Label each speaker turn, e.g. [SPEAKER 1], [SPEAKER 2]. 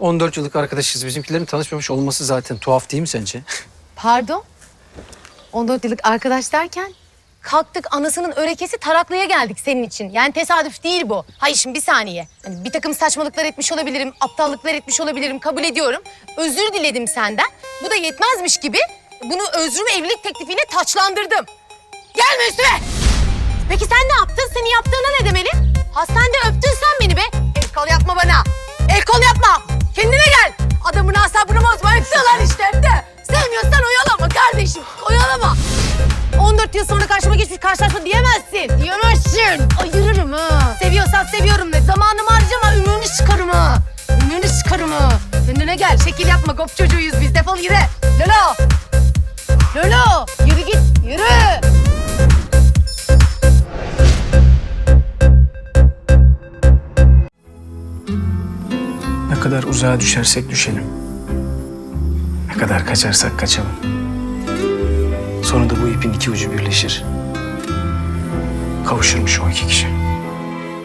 [SPEAKER 1] 14 yıllık arkadaşız. Bizimkilerin tanışmamış olması zaten tuhaf değil mi sence?
[SPEAKER 2] Pardon? 14 yıllık arkadaş derken? Kalktık anasının örekesi taraklıya geldik senin için. Yani tesadüf değil bu. Hayır şimdi bir saniye. Hani bir takım saçmalıklar etmiş olabilirim, aptallıklar etmiş olabilirim kabul ediyorum. Özür diledim senden. Bu da yetmezmiş gibi bunu özrümü evlilik teklifiyle taçlandırdım. Gelme üstüme! Peki sen ne yaptın? Senin yaptığına ne demeli? Hastanede öptün sen beni be. El kol yapma bana. Adamın asabını bozma. Öpüyorlar işte hem de. Sevmiyorsan oyalama kardeşim. Oyalama. 14 yıl sonra karşıma geçmiş karşılaşma diyemezsin. Diyemezsin. Ayırırım ha. Seviyorsan seviyorum de. Zamanımı harcama. Ümrünü çıkarım ha. Ümrünü çıkarım ha. Kendine gel. Şekil yapma. Gop çocuğuyuz biz. Defol yürü. Lolo. Lolo. Yürü git. Yürü.
[SPEAKER 1] Ne kadar uzağa düşersek düşelim. Ne kadar kaçarsak kaçalım. Sonunda bu ipin iki ucu birleşir. Kavuşurmuş o iki kişi.